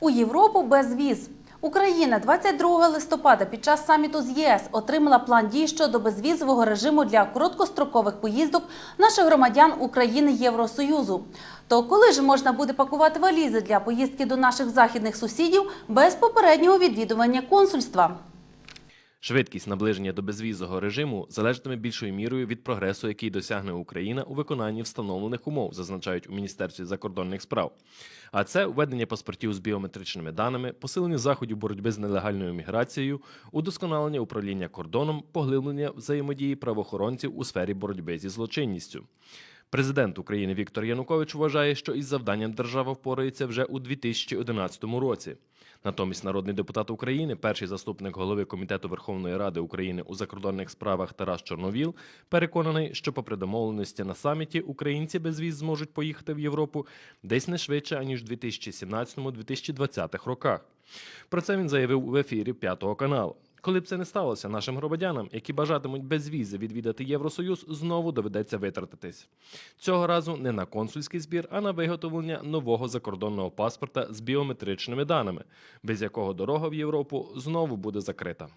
У Європу без віз. Україна 22 листопада під час саміту з ЄС отримала план дій щодо безвізового режиму для короткострокових поїздок наших громадян України Євросоюзу. То коли ж можна буде пакувати валізи для поїздки до наших західних сусідів без попереднього відвідування консульства? Швидкість наближення до безвізового режиму залежатиме більшою мірою від прогресу, який досягне Україна у виконанні встановлених умов, зазначають у Міністерстві закордонних справ. А це введення паспортів з біометричними даними, посилення заходів боротьби з нелегальною міграцією, удосконалення управління кордоном, поглиблення взаємодії правоохоронців у сфері боротьби зі злочинністю. Президент України Віктор Янукович вважає, що із завданням держава впорається вже у 2011 році. Натомість народний депутат України, перший заступник голови комітету Верховної Ради України у закордонних справах Тарас Чорновіл, переконаний, що попри домовленості на саміті українці без віз зможуть поїхати в Європу десь не швидше аніж у 2017-2020 роках. Про це він заявив в ефірі П'ятого каналу. Коли б це не сталося, нашим громадянам, які бажатимуть без візи відвідати Євросоюз, знову доведеться витратитись. Цього разу не на консульський збір, а на виготовлення нового закордонного паспорта з біометричними даними, без якого дорога в Європу знову буде закрита.